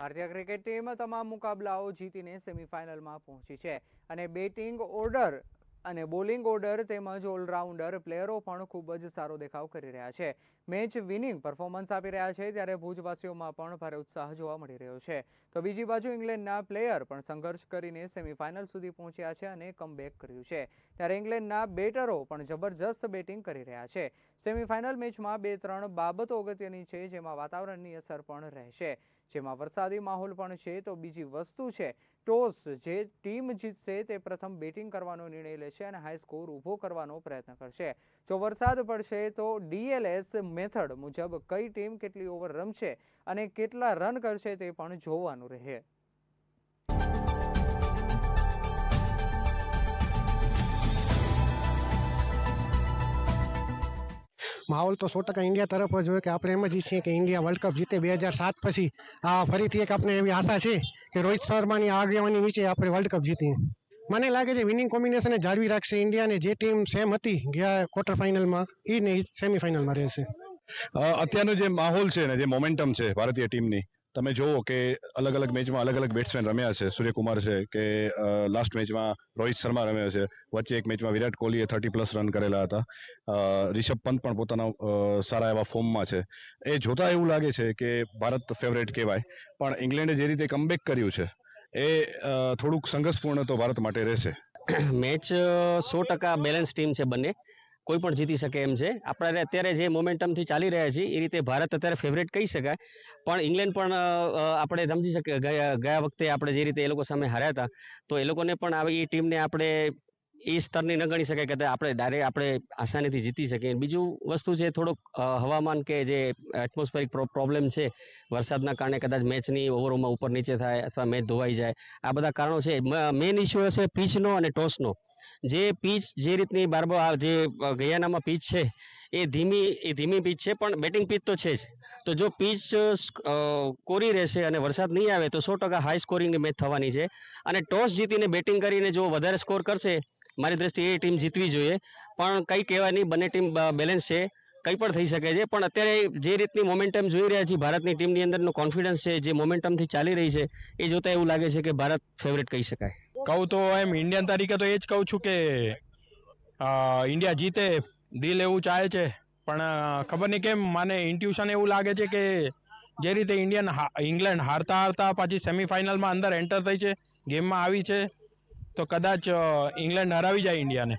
ભારતીય cricket team તમામ મુકાબલાઓ જીતીને સેમીફાઇનલમાં પહોંચી છે. અને બેટિંગ ઓર્ડર અને બોલિંગ ઓર્ડર તેમજ ઓલરાઉન્ડર પ્લેયરો પણ ખૂબ જ સારો દેખાવ કરી રહ્યા છે. મેચ વિનિંગ પરફોર્મન્સ આપી રહ્યા છે ત્યારે ભુજવાસીઓમાં પણ ભારે ઉત્સાહ જોવા મળી રહ્યો છે. તો બીજી બાજુ ઇંગ્લેન્ડના પ્લેયર પણ સંઘર્ષ કરીને સેમીફાઇનલ સુધી પહોંચ્યા છે અને કમબેક કર્યું છે. ત્યારે ઇંગ્લેન્ડના બેટરો પણ જબરજસ્ત બેટિંગ કરી રહ્યા છે. સેમીફાઇનલ મેચમાં બે ત્રણ બાબતો અગત્યની છે જેમાં વાતાવરણની અસર પણ રહેશે. જેમાં વરસાદી માહોલ પણ છે, તો બીજી વસ્તુ છે, ટોસ જે ટીમ જીતશે તે પ્રથમ બેટિંગ કરવાનો નિર્ણય લેશે અને હાઈ સ્કોર ઊભો કરવાનો પ્રયત્ન કરશે. જો વરસાદ પડશે, તો ડીએલએસ મેથડ મુજબ કઈ ટીમ કેટલી ઓવર રમશે અને કેટલા રન કરશે તે પણ જોવાનું રહે. માહોલ તો સો ટકા ઇન્ડિયા તરફ જ હોય કે આપણે એમ જ ઈચ્છીએ કે ઇન્ડિયા વર્લ્ડ કપ જીતે બે હજાર સાત પછી. આ ફરીથી એક આપણે એવી આશા છે કે રોહિત શર્માની આગેવાની નીચે આપણે વર્લ્ડ કપ જીતીએ. મને લાગે છે વિનિંગ કોમ્બિનેશન જાળવી રાખશે ઇન્ડિયાને જે ટીમ સેમ હતી ગયા ક્વાર્ટર ફાઇનલમાં એ ને સેમીફાઇનલમાં રહેશે. અત્યારનો જે માહોલ છે ને, જે મોમેન્ટમ છે ભારતીય ટીમની તમે જુઓ કે અલગ અલગ મેચમાં અલગ અલગ બેટ્સમેન રમ્યા છે. સૂર્યકુમાર છે કે લાસ્ટ મેચમાં રોહિત શર્મા રમ્યો છે. વચ્ચે એક મેચમાં વિરાટ કોહલીએ થર્ટી પ્લસ રન કરેલા હતા. રિષભ પંત પણ પોતાના સારા એવા ફોર્મમાં છે. એ જોતા એવું લાગે છે કે ભારત ફેવરેટ કહેવાય, પણ ઇંગ્લેન્ડે જે રીતે કમબેક કર્યું છે, એ થોડુંક સંઘર્ષપૂર્ણ તો ભારત માટે રહેશે. મેચ સો ટકા બેલેન્સ ટીમ છે બંને. કોઈ પણ જીતી શકે એમ છે. આપણે અત્યારે જે મોમેન્ટમથી ચાલી રહ્યા છીએ, એ રીતે ભારત અત્યારે ફેવરેટ કહી શકાય. પણ ઇંગ્લેન્ડ પણ આપણે સમજી શકીએ, ગયા ગયા વખતે આપણે જે રીતે એ લોકો સામે હાર્યા હતા, તો એ લોકોને પણ આવી ટીમને આપણે એ સ્તરની ન ગણી શકાય કે આપણે ડાયરેક્ટ આપણે આસાનીથી જીતી શકીએ. બીજું વસ્તુ છે થોડોક હવામાન કે જે એટમોસ્ફેરિક પ્રોબ્લેમ છે, વરસાદના કારણે કદાચ મેચની ઓવરોમાં ઉપર નીચે થાય અથવા મેચ ધોવાઈ જાય. આ બધા કારણો છે. મેઇન ઇસ્યુ હશે પીચનો અને ટોસનો જે પીચ જે રીતની બારબો જે ગયાનામાં પીચ છે, એ ધીમી એ ધીમી પીચ છે, પણ બેટિંગ પીચ તો છે જ. તો જો પીચ કોરી રહેશે અને વરસાદ નહીં આવે, તો સો ટકા હાઈ સ્કોરિંગની મેચ થવાની છે. અને ટોસ જીતીને બેટિંગ કરીને જો વધારે સ્કોર કરશે, મારી દ્રષ્ટિએ એ ટીમ જીતવી જોઈએ. પણ કંઈ કહેવાય નહીં, બંને ટીમ બેલેન્સ છે. કંઈ પણ થઈ શકે છે. પણ અત્યારે જે રીતની મોમેન્ટમ જોઈ રહ્યા છીએ, ભારતની ટીમની અંદરનો કોન્ફિડન્સ છે, જે મોમેન્ટમથી ચાલી રહી છે, એ જોતા એવું લાગે છે કે ભારત ફેવરેટ કહી શકાય. કહું તો એમ ઇન્ડિયન તરીકે તો એ જ કહું છું કે ઇન્ડિયા જીતે, દિલ એવું ચાહે છે. પણ ખબર નહીં કેમ મને ઇન્ટ્યુશન એવું લાગે છે કે જે રીતે ઇન્ડિયન ઇંગ્લેન્ડ હારતા હારતા પાછી સેમિફાઇનલમાં અંદર એન્ટર થઈ છે ગેમમાં આવી છે, તો કદાચ ઇંગ્લેન્ડ હરાવી જાય ઇન્ડિયાને